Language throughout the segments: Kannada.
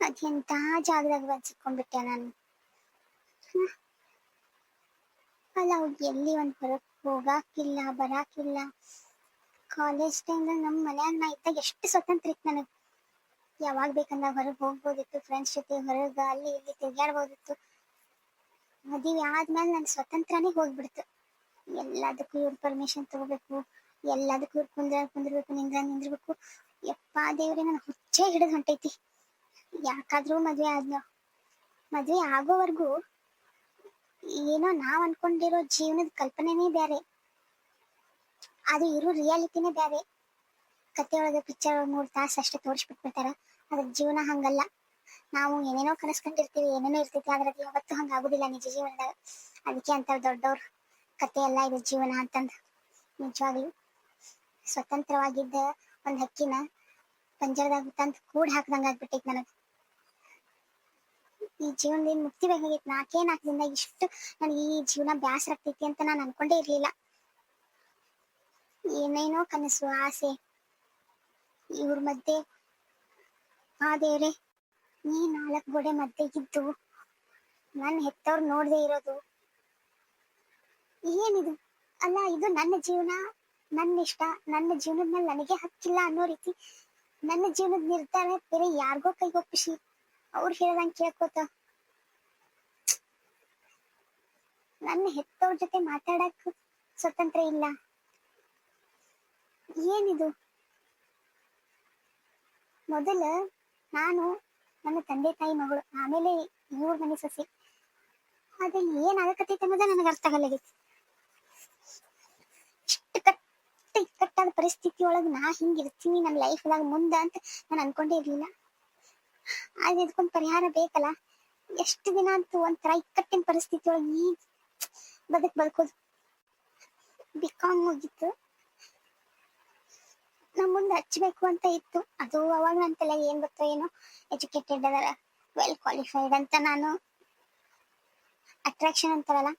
ಅದೆಂತ ಜಾಗದಾಗ ಬಂದ್ ಬಿಟ್ಟೆ ನಾನು. ಅಲ್ಲ ಅವ್ರಿಗೆ ಎಲ್ಲಿ ಒಂದ್ ಹೊರಗ್ ಹೋಗಾಕಿಲ್ಲ, ಬರಾಕಿಲ್ಲ. ಕಾಲೇಜ್ ಟೈಮ್ದಾಗ ನಮ್ಮ ಮನ್ಯಾಗ ನಾ ಇದ್ದಾಗ ಎಷ್ಟು ಸ್ವತಂತ್ರ ಇತ್ತು ನನಗೆ. ಯಾವಾಗ ಬೇಕಂದಾಗ ಹೊರಗೆ ಹೋಗ್ಬೋದಿತ್ತು ಫ್ರೆಂಡ್ಸ್ ಜೊತೆ ಹೊರಗೆ ಅಲ್ಲಿ ಇಲ್ಲಿ ತಿರ್ಗಾಡ್ಬೋದಿತ್ತು ಮದುವೆ ಆದ್ಮೇಲೆ ನನ್ನ ಸ್ವತಂತ್ರನೇ ಹೋಗ್ಬಿಡ್ತು. ಎಲ್ಲದಕ್ಕೂ ಇವ್ರ ಪರ್ಮಿಷನ್ ತಗೋಬೇಕು, ಎಲ್ಲದಕ್ಕೂ ಇವ್ರು ಕುಂದ್ರ ಕುಂದಿರ್ಬೇಕು, ನಿಂದ್ರ ನಿಂದಿರ್ಬೇಕು. ಯಪ್ಪ ದೇವ್ರೆ ನನ್ನ ಹುಚ್ಚೆ ಹಿಡಿದು ಹೊಂಟೈತಿ. ಯಾಕಾದ್ರೂ ಮದ್ವೆ ಆದ್ನೋ. ಮದ್ವೆ ಆಗೋವರೆಗೂ ಏನೋ ನಾವ್ ಅನ್ಕೊಂಡಿರೋ ಜೀವನದ ಕಲ್ಪನೆನೇ ಬೇರೆ ಅದು ಇರೋ ರಿಯಾಲಿಟಿನೇ ಬೇರೆ ಕತೆ ಒಳಗೆ ಪಿಕ್ಚರ್ ಮೂರ್ ತಾಸು ಅಷ್ಟೇ ತೋರಿಸ್ಬಿಟ್ಬಿಡ್ತಾರ. ಅದ್ರ ಜೀವನ ಹಂಗಲ್ಲ. ನಾವು ಏನೇನೋ ಕನಸ್ಕೊಂಡಿರ್ತೀವಿ, ಏನೇನೋ ಇರ್ತೈತಿ ಆದ್ರೆ ಅದು ಹಂಗ ಆಗುದಿಲ್ಲ ನಿಜ ಜೀವನದಾಗ. ಅದಕ್ಕೆ ಅಂತ ದೊಡ್ಡವ್ರು ಕತೆ ಎಲ್ಲ ಇದು ಜೀವನ ಅಂತಂದ ನಿಜವಾಗ್ಲು. ಸ್ವತಂತ್ರವಾಗಿದ್ದ ಒಂದ್ ಹಕ್ಕಿನ ಪಂಜರದಾಗ ತಂದ್ ಕೂಡ್ ಹಾಕ್ದಂಗ ಆಗ್ಬಿಟ್ಟೈತಿ ನನಗ. ಈ ಜೀವನದಿಂದ ಮುಕ್ತಿ ಬೇಕಾಗಿತ್ತು ನಾಲ್ಕೇ ನಾಲ್ಕು ದಿನದಾಗ ಇಷ್ಟು ನನಗೆ ಈ ಜೀವನ ಬ್ಯಾಸರ ಆಗ್ತೈತಿ ಅಂತ ನಾನು ಅನ್ಕೊಂಡೇ ಇರ್ಲಿಲ್ಲ. ಏನೇನೋ ಕನಸು, ಆಸೆ, ಇವ್ರ ಮಧ್ಯೆ ಆ ದೇವ್ರೆ ನೀ ನಾಲ್ಕು ಗೋಡೆ ಮಧ್ಯೆ ಇದ್ದು ನನ್ನ ಹೆತ್ತವ್ರು ನೋಡದೆ ಇರೋದು. ಏನಿದು? ಅಲ್ಲ, ಇದು ನನ್ನ ಜೀವನ, ನನ್ನ ಇಷ್ಟ. ನನ್ನ ಜೀವನದ ಮೇಲೆ ನನಗೆ ಹಕ್ಕಿಲ್ಲ ಅನ್ನೋ ರೀತಿ ನನ್ನ ಜೀವನದ ನಿರ್ಧಾರ ಬೇರೆ ಯಾರಿಗೋ ಕೈಗೋ ಖುಷಿ ಅವ್ರು ಹೇಳ್ದಂಗೆ ಕೇಳ್ಕೊತ ನನ್ನ ಹೆತ್ತವ್ರ ಜೊತೆ ಮಾತಾಡಕ್ ಸ್ವತಂತ್ರ ಇಲ್ಲ. ಏನಿದು? ಮೊದಲ ನಾನು ನನ್ನ ತಂದೆ ತಾಯಿ ಮಗಳು, ಆಮೇಲೆ ಇವ್ರ ಮನೆ ಸೊಸೆ. ಅದ ಏನ್ ಅನ್ನೋದ ನನಗೆ ಅರ್ಥ ಆಗಲಾಗೈತಿ. ಇಷ್ಟು ಕಟ್ಟ ಇಕ್ಕಟ್ಟಾದ ಪರಿಸ್ಥಿತಿ ಒಳಗೆ ನಾ ಹಿಂಗಿರ್ತೀನಿ ನನ್ನ ಲೈಫ್ ಒಳಗ ಮುಂದ ಅಂತ ನಾನು ಅನ್ಕೊಂಡೇ ಇರ್ಲಿಲ್ಲ. ಆದ್ರೆ ಪರಿಹಾರ ಬೇಕಲ್ಲ? ಎಷ್ಟು ದಿನ ಅಂತೂ ಒಂಥರ ಇಕ್ಕಟ್ಟಿನ ಪರಿಸ್ಥಿತಿ ಒಳಗೆ ಈ ಬದುಕ್ ಬದುಕೋದು ಬಿಕಾಮ್ ಮುಗೀತು ನಮ್ಮ ಮುಂದೆ ಹಚ್ಚಬೇಕು ಅಂತ ಇತ್ತು ಅದು ಅವಾಗ ಅಂತಲ್ಲ ಏನ್ ಗೊತ್ತೋ ಏನೋ ಎಜುಕೇಟೆಡ್ ಅದರ ವೆಲ್ ಕ್ವಾಲಿಫೈಡ್ ಅಂತ ನಾನು ಅಟ್ರಾಕ್ಷನ್ ಅಂತಾರಲ್ಲ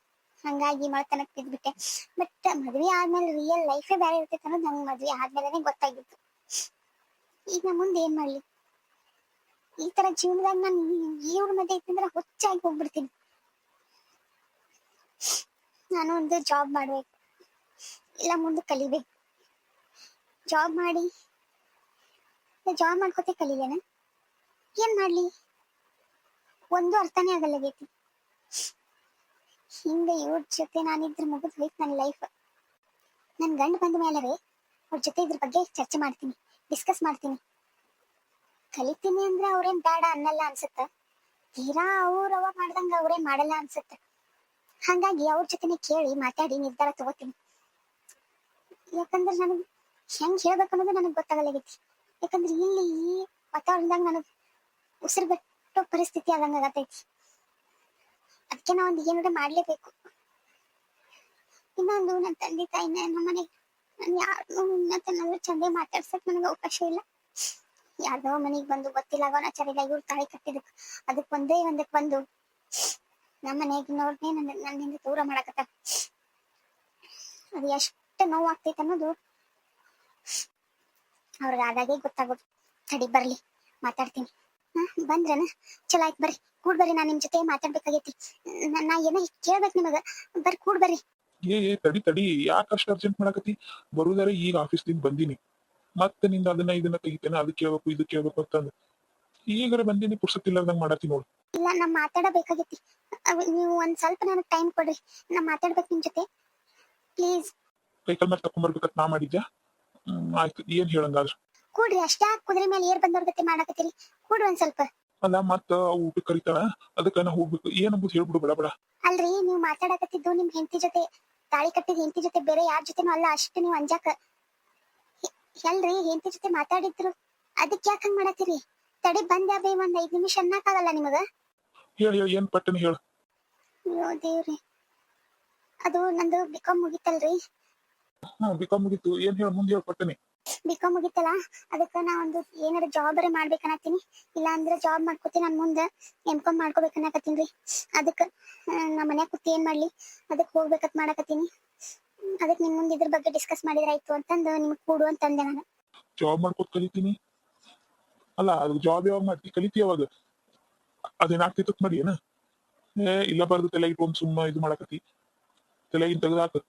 ಹಂಗಾಗಿ ಮಳತನಕ್ ಬಿದ್ಬಿಟ್ಟೆ ಬಟ್ ಮದ್ವೆ ಆದ್ಮೇಲೆ ರಿಯಲ್ ಲೈಫೇ ಬೇರೆ ಇರ್ತೈತೆ ಅನ್ನೋದು ನಂಗೆ ಮದ್ವೆ ಆದ್ಮೇಲೆ ಗೊತ್ತಾಗಿತ್ತು ಈಗ ನಾ ಮುಂದೆ ಏನ್ ಮಾಡ್ಲಿ ಈ ತರ ಜೀವನದಾಗ ನಾನು ಇವ್ರ ಮದ್ವೆ ಇತ್ತಂದ್ರೆ ಹುಚ್ಚಾಗಿ ಹೋಗ್ಬಿಡ್ತೀನಿ ನಾನು ಒಂದು ಜಾಬ್ ಮಾಡಬೇಕು. ಇಲ್ಲ, ಮುಂದೆ ಕಲಿಬೇಕು. ಜಾಬ್ ಮಾಡಿ ಜಾಬ್ ಮಾಡ್ಕೋತೆ ಕಲಿಲೇನ ಏನ್ ಮಾಡ್ಲಿ? ಒಂದು ಅರ್ಥನೇ ಆಗಲ್ಲ ಆಗಲ್ಲಾಗೈತಿ ಹಿಂದೆ ಇವ್ರ ಜೊತೆ ನಾನಿದ್ರ ಮುಗಿದ್ ನನ್ನ ಲೈಫ್ ನನ್ ಗಂಡ ಬಂದ ಮೇಲೆ ಅವ್ರ ಜೊತೆ ಇದ್ರ ಬಗ್ಗೆ ಚರ್ಚೆ ಮಾಡ್ತೀನಿ ಡಿಸ್ಕಸ್ ಮಾಡ್ತೀನಿ. ಕಲಿತೀನಿ ಅಂದ್ರೆ ಅವ್ರೇನ್ ಬೇಡ ಅನ್ನಲ್ಲ ಅನ್ಸುತ್ತ? ತೀರಾ ಅವ್ರವ ಅವ ಮಾಡ್ದಂಗ ಅವ್ರೇನ್ ಮಾಡಲ್ಲ ಅನ್ಸುತ್ತ? ಹಂಗಾಗಿ ಅವ್ರ ಜೊತೆನೆ ಕೇಳಿ ಮಾತಾಡಿ ನಿರ್ಧಾರ ತಗೋತೀನಿ. ಯಾಕಂದ್ರೆ ನನಗ್ ಹೆಂಗ್ ಹೇಳ್ಬೇಕು ಅನ್ನೋದು ನನಗ್ ಗೊತ್ತಾಗಲಾಗೈತಿ ಯಾಕಂದ್ರೆ ಇಲ್ಲಿ ಈ ವಾತಾವರಣದಾಗ ನನಗ್ ಉಸಿರು ಬಿಟ್ಟೋ ಪರಿಸ್ಥಿತಿ ಆದಂಗ ಆಗತೈತಿ ಅದಕ್ಕೆ ನಾ ಒಂದ್ ಏನಾರ ಮಾಡ್ಲೇಬೇಕು. ಇನ್ನೊಂದು ನನ್ನ ತಂದೆ ತಾಯಿನ ನಮ್ಮ ಮನೆಗೆ ನಾನು ಯಾರನ್ನೂ ನನ್ನ ಚಂದ ಮಾತಾಡ್ಸಕ್ ನನಗೆ ಅವಕಾಶ ಇಲ್ಲ. ಯಾರ್ದೋ ಮನೆಗೆ ಬಂದು ಗೊತ್ತಿಲ್ಲ ಅವನ ಇಲ್ಲ, ಇವ್ರು ತಾಳಿ ಕಟ್ಟಿದಕ್ ಅದಕ್ಕೆ ಒಂದೇ ಒಂದಕ್ಕೆ ಬಂದು ನಮ್ಮ ಮನೆಗಿನವ್ರನ್ನೇ ನನ್ನ ನನ್ನಿಂದ ದೂರ ಮಾಡಕತ್ತ. ಅದು ಎಷ್ಟು ನೋವು ಆಗ್ತೈತೆ ಅನ್ನೋದು ಅವ್ರಿಗೆ ಆದಾಗೆ ಗೊತ್ತಾಗೋದು. ತಡಿ, ಬರ್ಲಿ, ಮಾತಾಡ್ತೀನಿ. ಬಂದ್ರನ? ಚಲೋ ಆಯ್ತು ಬರ್ರಿ. ಕೂಡ್ ಬರ್ರಿ, ನಾನು ನಿಮ್ ಜೊತೆ ಮಾತಾಡ್ಬೇಕಾಗೈತಿ. ನ- ಏನೋ ಕೇಳ್ಬೇಕು ನಿಮಗ. ಬರ್ರಿ, ಕೂಡ್ ಬರ್ರಿ. ಏ ಏ, ತಡಿ ತಡಿ. ಯಾಕೆ ಅಷ್ಟು ಅರ್ಜೆಂಟ್ ಮಾಡಕತ್ತಿ? ಬರುದಾರೆ ಈಗ ಆಫೀಸ್ದಿಂದ ಬಂದಿನಿ. ಮತ್ತೆ ನಿಂದ ಅದನ್ನ ಇದನ್ನ ತೆಗಿತೇನೆ, ಅದು ಕೇಳ್ಬೇಕು, ಇದು ಕೇಳ್ಬೇಕು ಅಂತಂದು. ಈಗರ ಬಂದೀನಿ ಪುರ್ಸತ್ತಿಲ್ಲದಂಗ್ ಮಾಡತ್ತಿ ನೋಡು. ಇಲ್ಲ ನಾ ಮಾತಾಡಬೇಕಾಗೈತಿ. ನೀವು ಒಂದ್ ಸ್ವಲ್ಪ ನನಗೆ ಟೈಮ್ ಕೊಡ್ರಿ. ನಾ ಮಾತಾಡ್ಬೇಕು ನಿಮ್ ಜೊತೆ. ಪ್ಲೀಸ್ ಕೈಕಲ್ ಮೇಲೆ ತಕೊಂಡ್ಬರ್ಬೇಕಂತ ನಾ ಮಾಡಿದ್ಯಾ? ಆಯ್ತು ಏನ್ ಹೇಳಂಗಾದ್ರ. ಕೂಡ್ರಿ ಅಷ್ಟೇ ಕುದುರೆ ಮೇಲೆ ಏರ್ ಬಂದವ್ರ ಗತಿ ಮಾಡಕತ್ತೀರಿ. ಕೂಡ್ರಿ ಒಂದ್ ಸ್ವಲ್ಪ. ಅಲ್ಲ ಮತ್ತ ಊಟ ಕರಿತಾಳ ಅದಕ್ಕ ನಾ ಹೋಗ್ಬೇಕು. ಏನಂಬುದು ಹೇಳ್ಬಿಡು ಬಡ ಬಡ. ಅಲ್ರಿ ನೀವು ಮಾತಾಡಕತ್ತಿದ್ದು ನಿಮ್ ಹೆಂಡತಿ ಜೊತೆ ತಾಳಿ ಕಟ್ಟಿದ ಹೆಂಡತಿ ಜೊತೆ ಬೇರೆ ಯಾರ ಜೊತೆನೂ ಅಲ್ಲ ಅಷ್ಟು ನೀವು ಅಂಜಾಕ. ಹೇಳ್ರಿ ಎಲ್ರಿ ಹೆಂಡತಿ ಜೊತೆ ಮಾತಾಡಿದ್ರು. ಅದಕ್ಕೆ ಯಾಕೆ ಹಂಗ್ ಮಾಡತ್ತೀರಿ? ತಡಿ ಬಂದ್ಯಾಬೇ ಒಂದ್ ಐದ್ ನಿಮಿಷ ಅನ್ನಕ್ಕಾಗಲ್ಲ ನಿಮಗ? ಹೇಳಿ ಹೇಳಿ ಏನ್ ಪಟ್ಟನೆ ಹೇಳು. ಅಯ್ಯೋ ದೇವ್ರಿ. ಅದು ನಂದು ಬಿಕಾಮ್ ಮುಗಿತಲ್ರಿ. ಹಾ ಬಿಕಾಮ್ ಮುಗಿತು. ಏನ್ ಹೇಳ ಮುಂದೆ ಹೇಳ ಪಟ್ಟನೆ. ಬಿಕಾಮ್ ಮುಗಿತಲ್ಲ? ಅದಕ್ಕ ನಾ ಒಂದು ಏನಾರ ಜಾಬ್ ಮಾಡ್ಬೇಕನ್ನತ್ತೀನಿ ಇಲ್ಲ ಅಂದ್ರೆ ಜಾಬ್ ಮಾಡ್ಕೋತೀನಿ ನಾನು ಮುಂದೆ ಎಂ ಕಾಮ್ ಮಾಡ್ಕೋಬೇಕನ್ನಕತ್ತೀನಿ ಅದಕ್ಕೆ ನಮ್ಮ ಮನ್ಯಾಗ ಕೂತಿ ಏನ್ ಮಾಡ್ಲಿ? ಅದಕ್ಕೆ ಹೋಗ್ಬೇಕಂತ ಮಾಡಕತ್ತೀನಿ. ಅದಕ್ಕೆ ನಿಮ್ ಮುಂದೆ ಇದ್ರ ಬಗ್ಗೆ ಡಿಸ್ಕಸ್ ಮಾಡಿದ್ರಾಯ್ತು ಅಂತಂದು ನಿಮ್ಗೆ ಕೂಡು ಅಂತಂದೆ ನಾನು. ಜಾಬ್ ಮಾಡ್ಕೊತ ಕಲಿತೀನಿ ಅಲ್ಲ ಅದು ಜಾಬ್ ಯಾವಾಗ ಮಾಡ್ತಿ? ಕಲಿತಿ ಯಾವಾಗ? ಅದೇನಾಗ್ತಿತ್ತು ಮಾಡಿ ಏನ ಏ ಇಲ್ಲ ಬರ್ದು ತಲೆ ಇಟ್ಕೊಂಡ್ ಸುಮ್ಮ ಇದು ಮಾಡಕತಿ ತಲೆಗಿನ್ ತೆಗ್ದಾಕ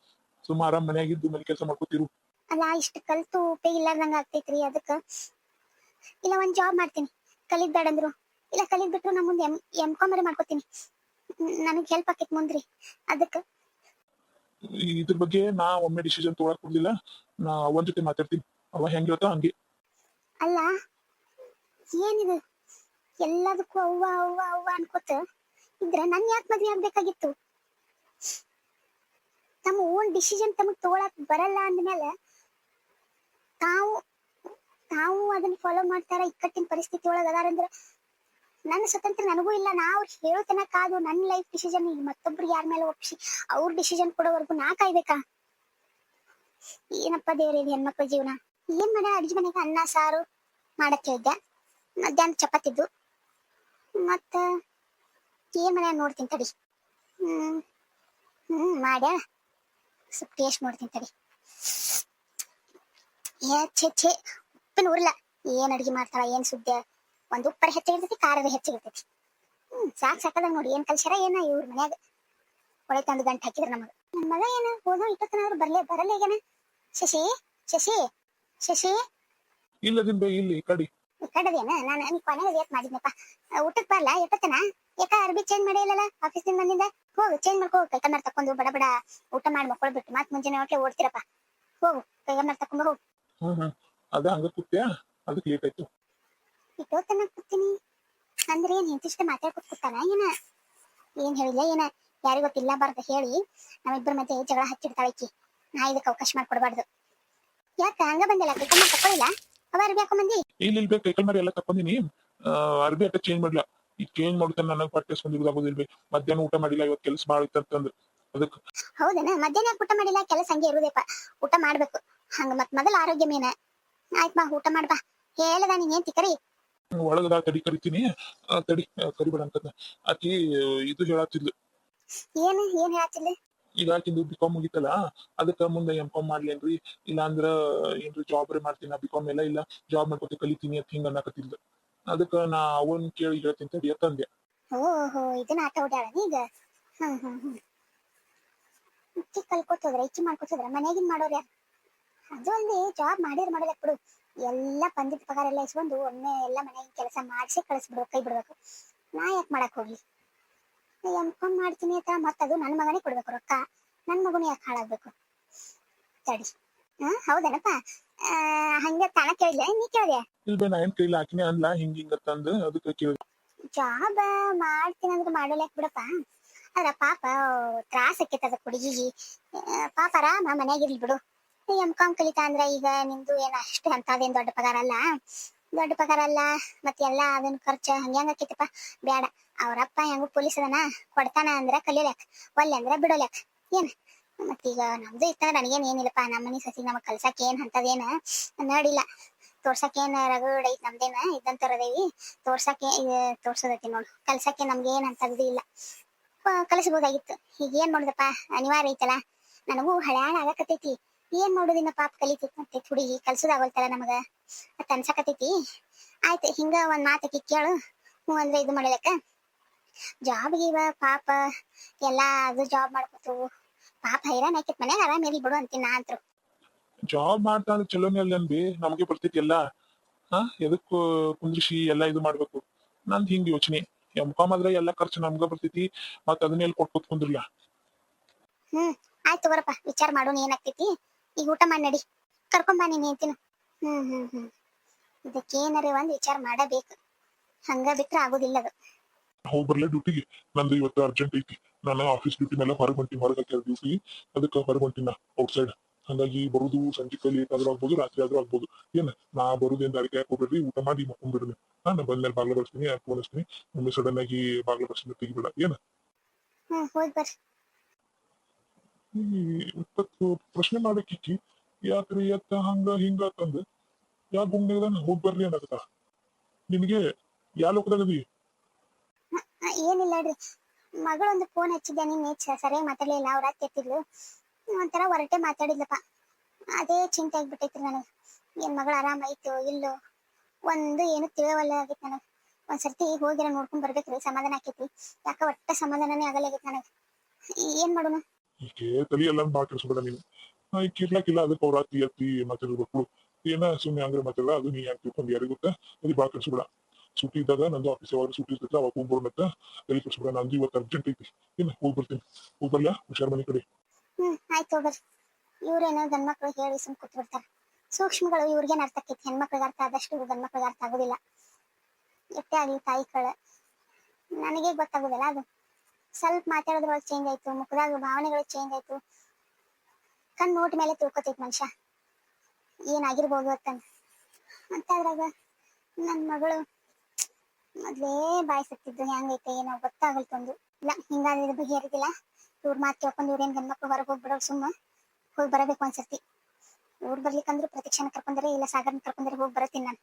ಸುಮ್ಮ ಆರಾಮ್ ಮನ್ಯಾಗಿದ್ದು ಮನೆ ಕೆಲಸ ಮಾಡ್ಕೊತಿರು. ಅಲ್ಲ ಇಷ್ಟು ಕಲ್ತು ಉಪಯೋಗ ಇಲ್ಲಾರ್ದಂಗ ಆಗ್ತೈತ್ರಿ ಅದಕ್ಕ? ಇಲ್ಲ ಒಂದ್ ಜಾಬ್ ಮಾಡ್ತೀನಿ. ಕಲಿದ್ ಬೇಡಂದ್ರು ಇಲ್ಲ ಕಲಿದ್ ಬಿಟ್ರು ನಾ ಮುಂದೆ ಎಂ ಎಂ ಕಾಮರೆ ಮಾಡ್ಕೋತೀನಿ. ನನಗ್ ಹೆಲ್ಪ್ ಆಕೈತ್ ಮುಂದ್ರಿ. ಅದಕ್ಕ? ಇದ್ರ ಬಗ್ಗೆ ನಾ ಒಮ್ಮೆ ಡಿಸಿಷನ್ ತಗೊಳಕ್ ಕೊಡ್ಲಿಲ್ಲ ನಾ ಅವನ್ ಜೊತೆ ಮಾತಾಡ್ತೀನಿ. ಅವ ಹೆಂಗ್ ಹೇಳ್ತಾ ಹಂಗೆ. ಅಲ್ಲ ಏನಿದು? ಎಲ್ಲದಕ್ಕೂ ಅವ್ವ ಅವ್ವ ಅವ್ವ ಅನ್ಕೋತ ಇದ್ರ ನನ್ ಯಾಕೆ ಮದ್ವೆ ಆಗ್ಬೇಕಾಗಿತ್ತು? ತಮ್ಮ ಓನ್ ಡಿಸಿಷನ್ ತಮಗ್ ತಗೊಳಕ್ ಬರಲ್ಲ ಅಂದ್ಮೇಲೆ ತಾವು ತಾವು ಅದನ್ನ ಫಾಲೋ ಮಾಡ್ತಾರ, ಇಕ್ಕಟ್ಟಿನ ಪರಿಸ್ಥಿತಿ ಒಳಗ ಅದಾರಂದ್ರ ನನ್ನ ಸ್ವತಂತ್ರ ನನಗೂ ಇಲ್ಲ. ನಾ ಅವ್ರು ಹೇಳೋ ಕಾದು ನನ್ನ ಲೈಫ್ ಡಿಸಿಷನ್ ಈಗ ಮತ್ತೊಬ್ರು ಯಾರ ಮೇಲೆ ಒಪ್ಸಿ ಅವ್ರ ಡಿಸಿಷನ್ ಕೊಡೋವರೆಗೂ ನಾ ಕಾಯ್ಬೇಕಾ? ಏನಪ್ಪ ದೇವ್ರ ಇದು ಹೆಣ್ಮಕ್ಳ ಜೀವನ? ಏನ್ ಮನೆ, ಅಡ್ಜಿ ಮನೆಗೆ ಅನ್ನ, ಸಾರು ಮಾಡಕ್ ಹೇಳಿದ್ದೆ ಮಧ್ಯಾಹ್ನ ಚಪಾತಿದ್ದು. ಮತ್ತ, ಏನ್ ಮನೆ ನೋಡ್ತೀನಿ ತಡಿ. ಹ್ಮ್ ಹ್ಮ್, ಮಾಡ್ಯ? ಸ್ವಲ್ಪ ಟೇಸ್ಟ್ ನೋಡ್ತೀನಿ ತಡಿ. ಏ, ಛೇ ಛೇ, ಉಪ್ಪಿನ ಉರ್ಲ. ಏನ್ ಅಡಿಗೆ ಮಾಡ್ತಾಳ, ಏನ್ ಸುದ್ದಿ? ಒಂದ್ ಉಪ್ಪರ ಹೆಚ್ಚಾಗಿರ್ತೈತಿ ಖಾರದ ಹೆಚ್ಚಾಗಿರ್ತೈತಿ. ಹ್ಮ್, ಸಾಕ್ ಸಾಕದಾಗ ನೋಡಿ, ಏನ್ ಕಲ್ಸ್ಯಾರ, ಏನ ಇವ್ರ ಮನ್ಯಾಗ? ಒಳ್ಳೆ ತಂದು ಗಂಟು ಹಾಕಿದ್ರ ನಮಗ. ನನ್ ಮಗ ಏನ ಹೋದ ಇಟ್ಟತನಾದ್ರು ಬರ್ಲೇ ಬರಲ್ಲ ಏನ ಶಶಿ ಶಶಿ ಶಶಿ. ಇಲ್ಲ ಇಲ್ಲಿ, ಕಡಿ. ಕಡದೇನ ನಾನು ನೀ ಕೊನೆಗೆ ವೇಟ್ ಮಾಡಿದ್ನಪ್ಪ. ಊಟಕ್ಕೆ ಬರಲ್ಲ ಎಷ್ಟತನ ಯಾಕ ಅರ್ಬಿ ಚೇಂಜ್ ಮಾಡೇ ಇಲ್ಲಲ್ಲ ಆಫೀಸ್ ಬಂದಿಂದ? ಹೋಗು ಚೇಂಜ್ ಮಾಡ್ಕೋ ಹೋಗು ಕೈಕಮ್ಮರ್ ತಕೊಂಡು ಬಡ ಬಡ ಊಟ ಮಾಡಿ ಮಕ್ಕೊಳ್ಬಿಟ್ಟು ಮತ್ತೆ ಮುಂಜಾನೆ ಹೊಟ್ಲೆ ಓಡ್ತಿರಪ್ಪ. ಹೋಗು ಕೈಕಮ್ಮರ್ ತಕೊಂಡು ಹೋಗು. ಹಾ ಹಾ ಅದ ಹಂಗ ಕೂತ್ಯಾ? ಅದಕ್ಕೆ ಲೇಟ್ ಆಯ್ತು. ಇಟ್ಟೋತನ ಕೂತೀನಿ. ಅಂದ್ರೆ ಏನ್ ಇಂತಿಷ್ಟ ಮಾತಾಡ್ಕೊತ ಕೂತಾನ? ಏನ? ಏನ್ ಹೇಳಿಲ್ಲ ಏನ? ಯಾರಿಗ್ ಗೊತ್ತಿಲ್ಲ ಬರ್ದ ಹೇಳಿ. ನಮ್ಮಿಬ್ಬರ ಮಧ್ಯೆ ಜಗಳ ಹಚ್ಚಿಡ್ತಾಳ ಅಕಿ ನಾ ಇದಕ್ಕೆ ಅವಕಾಶ ಮಾಡ್ಕೊಡ್ಬಾರ್ದು. ಯಾಕ? ಹಂಗ ಬಂದಿಲ್ಲ? ಕೈಕಮ್ಮರ್ ತಕೊಳ್ಳಿಲ್ಲ ಅವ ಅರ್ಬಿ ಹಾಕೊಂಡ್ ಬಂದಿ ಇಲ್ಲಿ ಬೇಕು ಕೈಕಲ್ ಮಾಡಿ ಎಲ್ಲ ತಕೊಂಡಿನಿ ಅರ್ಬಿ ಅಟ್ಟ ಚೇಂಜ್ ಮಾಡ್ಲಾ ಈಗ ಚೇಂಜ್ ಮಾಡ್ತಾನೆ ನನಗೆ ಪಟ್ಟೆ ಸ್ಕೊಂಡಿರೋದಾಗೋದಿಲ್ವೇ ಮಧ್ಯಾಹ್ನ ಊಟ ಮಾಡಿಲ್ಲ ಇವತ್ತು ಕೆಲಸ ಮಾಡಿತ್ತಂತಂದು ಅದಕ್ಕೆ ಹೌದನ? ಮಧ್ಯಾಹ್ನ ಊಟ ಮಾಡಿಲ್ಲ ಕೆಲಸ ಹಂಗೆ ಇರುದೇಪ ಊಟ ಮಾಡ್ಬೇಕು. ಹಂಗ ಮತ್ ಮೊದಲ ಆರೋಗ್ಯ ಮೇನ. ಆಯ್ತ್ ಬಾ ಊಟ ಮಾಡ್ಬಾ ಹೇಳದ ನೀನ್ ಏನ್ ತಿಕರಿ? ಒಳಗದ ತಡಿ ಕರಿತೀನಿ. ಆ, ತಡಿ ಕರಿಬೇಡ ಅಂತ ಆಕಿ ಇದು ಹೇಳತ್ತಿದ್ಲು ಏನ್ ಏನ್ ಹೇಳತ್ತಿಲ್ಲ ಈಗ ಆಕಿಂದು ಬಿ ಕಾಮ್ ಮುಗಿತಲ್ಲ ಅದಕ್ಕ ಮುಂದೆ ಎಂ ಕಾಮ್ ಮಾಡ್ಲೇನ್ರಿ ಇಲ್ಲ ಏನ್ರಿ ಜಾಬ್ ರೀ ಮಾಡ್ತೀನಿ ಬಿ ಕಾಮ್ ಎಲ್ಲ ಇಲ್ಲ ಜಾಬ್ ಮಾಡ್ಕೊತಿ ಕಲಿತೀನಿ ಅಂತ ಹಿಂಗ ಅನ್ನಕತ್ತಿದ್ದ ಅದಕ್ಕ ನಾ ಅವನ್ ಕೇಳಿ ಹೇಳ್ತೀನಿ ತಡಿ ಅಂತಂದೆ ಓಹೋ, ಇದನ್ನ ಆಟ ಓಡ್ಯಾಳ ಈಗ ಇಚ್ಚಿ ಕಲ್ಕೋತದ್ರ ಇಚ್ಚಿ ಮಾಡ್ಕೋತದ್ರ ಮನೆಗಿನ್ ಮಾಡೋರ್ ಯಾರು? ಅದು ಅಲ್ದೆ ಜಾಬ್ ಮಾಡಿರ್ ಮಾಡೋದ್ ಬಿಡು. ಎಲ್ಲ ಬಂದಿದ್ದ ಪಗಾರ ಎಲ್ಲ ಇಸ್ಕೊಂಡು ಒಮ್ಮೆ ಎಲ್ಲ ಮನೆಗಿನ ಕೆಲಸ ಮಾಡಿಸಿ ಕಳಿಸ್ಬಿಡ್ಬೇಕು ಕೈ ಬಿಡ್ಬೇಕು. ನಾ ಯಾಕೆ ಮಾಡಕ್ ಹೋಗ್ಲಿ? ಎಂ ಕಾಮ್ ಮಾಡ್ತೀನಿ ಅಂತ ಮತ್ತೆ ಅದು ನನ್ನ ಮಗನೇ ಕೊಡ್ಬೇಕು ರೊಕ್ಕ. ನನ್ನ ಮಗನೇ ಯಾಕೆ ಹಾಳಾಗ್ಬೇಕು? ತಡಿ. ಹಾ ಹೌದೇನಪ್ಪ? ಹಂಗೆ ತಾನ ಕೇಳಿದ್ಲೆ ನೀ ಕೇಳಿದ್ಯಾ? ಇಲ್ಲ ಬೇ ನಾ ಏನ್ ಕೈಲಿ ಹಾಕಿನಿ ಅಲ್ಲ ಹಿಂಗ ಹಿಂಗ ತಂದು ಅದಕ್ಕೆ ಕೇಳಿ ಜಾಬ್ ಮಾಡ್ತೀನಿ ಅಂದ್ರೆ ಮಾಡಲೇಕ್ ಬಿಡಪ್ಪ? ಅದ್ರ ಪಾಪ ತ್ರಾಸ ಆಕೈತೆ ಅದ ಹುಡುಗಿಗೆ ಪಾಪ ಆರಾಮ ಮನ್ಯಾಗ ಇರ್ಲಿ ಬಿಡು. ಎಂ ಕಾಮ್ ಕಲಿತಾ ಅಂದ್ರ ಈಗ ನಿಮ್ದು ಏನ್ ಅಷ್ಟು ಅಂತದೇನ್ ದೊಡ್ಡ ಪಗಾರ ಅಲ್ಲ? ದೊಡ್ಡ ಪಗಾರ ಅಲ್ಲ, ಮತ್ತೆ ಎಲ್ಲ ಅದನ್ನ ಖರ್ಚು ಹಂಗ್ಯಾಂಗ ಆಕೈತಪ್ಪ? ಬೇಡ ಅವ್ರಪ್ಪ ಹೆಂಗು ಪೊಲೀಸ್ ಅದನ, ಕೊಡ್ತಾನ ಅಂದ್ರ ಕಲಿಯಲಕ್ ಒಲ್ಲೆ ಅಂದ್ರ ಬಿಡೋಲ್ಯಾಕ. ಏನ್? ಮತ್ತೀಗ ನಮ್ದು ಇತ್ತ ನನಗೇನ್ ಏನಿಲ್ಲಪ್ಪ ನಮ್ಮ ಮನಿ ಸಸಿ ನಮಗ್ ಕಲ್ಸಕ್ ಏನ್ ಅಂತದೇನ ನೋಡಿಲ್ಲ. ತೋರ್ಸಕ್ ಏನ್ ರಗಡ್ ಐತ್ ನಮ್ದೇನ ಇದ್ದಂತರದೇವಿ ತೋರ್ಸಕ್ಕೆ ತೋರ್ಸೋದೈತಿ ನೋಡು, ಕಲ್ಸಕ್ಕೆ ನಮ್ಗೆ ಏನ್ ಅಂತದ್ದು ಇಲ್ಲ ಕಲಿಸ್ಬೋದಾಗಿತ್ತು. ಈಗ ಏನ್ ಮಾಡುದಪ್ಪ? ಅನಿವಾರ್ಯ ಐತಲ್ಲ, ನನಗೂ ಹಳ್ಯಾಳ ಆಗಕತ್ತೈತಿ. ಏನ್ ಮಾಡೋದಿನ್ನ ಪಾಪ ಕಲಿತೈತಿ ಹುಡುಗಿ ಕಲ್ಸೋದಾಗೋಲ್ತಲ್ಲ ನಮಗ. ಅತ್ ಅನ್ಸಕತೈತಿ ಆಯ್ತು ಹಿಂಗ ಒಂದ್ ಮಾತಕ್ಕೆ ಕೇಳು. ಹ್ಞೂ ಅಂದ್ರೆ ಇದು ಮಾಡಲಕ್ಕ ಜಾಬ್ ಗೀವ ಪಾಪ ಎಲ್ಲಾ ಅದು ಜಾಬ್ ಮಾಡ್ಕೊತು. ಪಾಪ ಹೈರಾಣ ಆಕೈತ್ ಮನ್ಯಾಗ ಆರಾಮ್ ಇರ್ಲಿ ಬಿಡು ಅಂತೀನಿ ನಾ ಅಂತರು. ಜಾಬ್ ಮಾಡ್ತಾ ಚಲೋ ಚಲೋನೇ ಅಲ್ಲ ಅನ್ಬಿ ನಮಗೆ ಬರ್ತೈತಿ ಎಲ್ಲ. ಹಾ ಎದಕ್ ಕುಂದ್ರಿಸಿ ಎಲ್ಲ ಇದು ಮಾಡ್ಬೇಕು. ನಂದ್ ಹಿಂಗ್ ಯೋಚನೆ. ಎಂ ಕಾಮ್ ಆದ್ರೆ ಎಲ್ಲ ಖರ್ಚು ನಮ್ಗ ಬರ್ತೈತಿ ಮತ್ತ ಅದನ್ನೆಲ್ಲ ಕೊಟ್ಟು ಕೊಟ್ಕೊತ್ ಕುಂದ್ರಲ್ಲ. ಹ್ಮ್ ಆಯ್ತು ಬರಪ್ಪ ವಿಚಾರ ಮಾಡೋಣ ಏನಾಗ್ತೈತಿ. ಈಗ ಊಟ ಮಾಡಿ ನಡಿ. ಕರ್ಕೊಂಬಾ ನೀನ್ ಹೇಳ್ತೀನಿ ಹ್ಮ್ ಹ್ಮ್ ಹ್ಮ್. ಇದಕ್ಕೇನಾರ ಒಂದ್ ವಿಚಾರ ಮಾಡಬೇಕು. ಹಂಗ ಬಿಟ್ರೆ ಆಗೋದಿಲ್ಲ ಅದು. ಹೋಗ್ ಬರ್ಲೇ ಡ್ಯೂಟಿಗೆ ನಂದು ಇವತ್ತು ಅರ್ಜೆಂಟ್ ಐತಿ. ನಾನು ಆಫೀಸ್ ಡ್ಯೂಟಿ ಮೇಲೆ ಹೊರಗೆ ಹೊಂಟಿನಿ ಹೊರಗೆ ಹಾಕ್ಯಾರ ಡ್ಯೂಟಿ ಅದಕ್ಕೆ ಹೊರಗೆ ಹೊಂಟಿನ ಔಟ್ ಸೈಡ್ ಹಂಗಾಗಿ ಬರುದು ಸಂಜೆ ಕಲಿ ಆದ್ರೂ ಆಗ್ಬೋದು ರಾತ್ರಿ ಆದ್ರೂ ಆಗ್ಬೋದು. ಏನ್ ನಾ ಬರುದೇನ್ ದಾರಿ ಕಾಯಕ್ ಹೋಗ್ಬೇಡ್ರಿ ಊಟ ಮಾಡಿ ಮಕ್ಕೊಂಡ್ಬಿಡ್ರಿ. ನಾನು ಬಂದ್ಮೇಲೆ ಬಾಗ್ಲ ಬರ್ಸ್ತೀನಿ ಫೋನ್ ಹಚ್ತೀನಿ? ಒಮ್ಮೆ ಸಡನ್ ಆಗಿ ಬಾಗ್ಲ ಬರ್ಸ್ತೀನಿ ತೆಗಿಬೇಡ. ಏನ್? ಹ್ಮ್ ಹೋಗಿ ಬರ್ರಿ. ಈ ಪ್ರಶ್ನೆ ಮಾಡಕ್ಕಿಕ್ಕಿ, ಯಾಕ್ರಿ ಎತ್ತ ಹಂಗ ಹಿಂಗ ತಂದ ಯಾ ಗುಂಗ್ನಾಗ ಹೋಗ್ ಬರ್ಲಿ ಅನ್ನಕತ್ತ? ನಿನಗೆ ಯಾ ಲೋಕದಾಗ ಅದಿ? ಏನಿಲ್ಲ ರೀ ಮಗಳೊಂದು ಫೋನ್ ಹಚ್ಚಿದ್ದೆ ನಿನ್ನೆ ಸರಿಯಾಗಿ ಮಾತಾಡ್ಲಿಲ್ಲ ಅವ್ರ ಅತ್ತೆ ಎತ್ತಿದ್ಲು ಒಂಥರ ಹೊರಟೆ ಮಾತಾಡಿದ್ಲಪ್ಪ. ಅದೇ ಚಿಂತೆ ಆಗ್ಬಿಟ್ಟೈತ್ರಿ ನನಗೆ. ಏನ್ ಮಗಳು ಆರಾಮ ಐತೋ, ಇಲ್ಲೋ? ಒಂದು ಏನು ತಿಳಿಯವಲ್ಲ ಆಗಿತ್ತು ನನಗೆ. ಒಂದ್ಸರ್ತಿ ಹೋಗಿರ ನೋಡ್ಕೊಂಡ್ ಬರ್ಬೇಕ್ರಿ, ಸಮಾಧಾನ ಆಕೈತಿ. ಯಾಕ ಒಟ್ಟ ಸಮಾಧಾನನೇ ಆಗಲಾಗೈತಿ ನನಗೆ. ಏನ್ ಮಾಡೋಣ ಈಕೆ ತಲಿ ಎಲ್ಲ ಬಾ ಕೆಲ್ಸಬೇಡ ನೀನು ಈಗ ಇರ್ಲಾಕಿಲ್ಲ ಅದಕ್ಕೆ ಅವ್ರ ಅತ್ತಿ ಅತ್ತಿ ಮಾತಾಡ್ಬೇಕು ಏನ ಸುಮ್ಮನೆ ಹಂಗ್ರೆ ಮಾತಾಡಲ್ಲ ಅದು ನೀ ಯಾಕೆ ತಿಳ್ಕೊಂಡು ಯಾರಿಗೆ ಗೊತ್ತಾ? ಅದು ಬಾ ಕೆಲ್ಸಬೇಡ ಸುಟ್ಟಿ ಇದ್ದಾಗ ನಂದು ಆಫೀಸ್ ಯಾವಾಗ ಸುಟ್ಟಿ ಇರ್ತೈತೆ, ಅವಾಗ ಹೋಗಿ ಅಂತ ತಲೆ ಕೆಲ್ಸಬೇಡ ನಂದು ಇವತ್ತು ಅರ್ಜೆಂಟ್ ಐತಿ. ಏನ, ಹೋಗಿ ಬರ್ತೀನಿ. ಹೋಗಿ ಬರ್ಲಾ? ಹುಷಾರ್ ಮನೆ ಕಡೆ. ಹ್ಮ್, ಆಯ್ತು ಹೋಗ್ರಿ ಇವ್ರೇನೋ ಗಂಡ್ಮಕ್ಳು ಹೇಳಿ ಸುಮ್ ಕೂತ್ ಬಿಡ್ತಾರ. ಸೂಕ್ಷ್ಮಗಳು ಇವ್ರಿಗೇನ್ ಅರ್ಥ ಆಕೈತಿ ಹೆಣ್ಮಕ್ಳಿಗೆ ಅರ್ಥ ಆದಷ್ಟು ಗಂಡ್ಮಕ್ಳಿಗೆ ಅರ್ಥ ಆಗುದಿಲ್ಲ. ಎಷ್ಟೇ ಆಗ್ಲಿ ತಾಯಿ ಕಳ ನನಗೆ ಗೊತ್ತಾಗುದಿಲ್ಲ ಅದು. ಸ್ವಲ್ಪ ಮಾತಾಡೋದ್ರೊಳಗೆ ಚೇಂಜ್ ಆಯ್ತು, ಮುಖದಾಗ ಭಾವನೆಗಳು ಚೇಂಜ್ ಆಯ್ತು. ಕಣ್ ನೋಟ್ ಮೇಲೆ ತಿಳ್ಕೊತೈತ್ ಮನುಷ್ಯ. ಏನಾಗಿರ್ಬೋದು ಮತ್ತೆ ಅದ್ರಾಗ ನನ್ ಮಗಳು ಮೊದ್ಲೇ ಬಾಯ್ ಸತ್ತಿದ್ದು ಹೆಂಗೈತೆ ಏನೋ ಗೊತ್ತಾಗಲ್ತೊಂದು ಇಲ್ಲ, ಹಿಂಗಾದ್ರೆ ಬಗೆಹರಿದಿಲ್ಲ ಇವ್ರ ಮಾತು ಕೇಳ್ಕೊಂಡು ಇವ್ರೇನ್ ಗಂಡ್ಮಕ್ಳು ಹೊರಗೆ ಹೋಗ್ಬಿಡೋ ಸುಮ್ಮ. ಹೋಗಿ ಬರಬೇಕು ಅನ್ಸರ್ತಿ ಊರ್ ಬರ್ಲಿಕ್ಕಂದ್ರೆ ಪ್ರತಿಕ್ಷಣ ಕರ್ಕೊಂಡ್ರೆ ಇಲ್ಲ ಸಾಗರ್ನ ಕರ್ಕೊಂಡ್ರೆ ಹೋಗಿ ಬರತ್ತೀನಿ ನಾನು.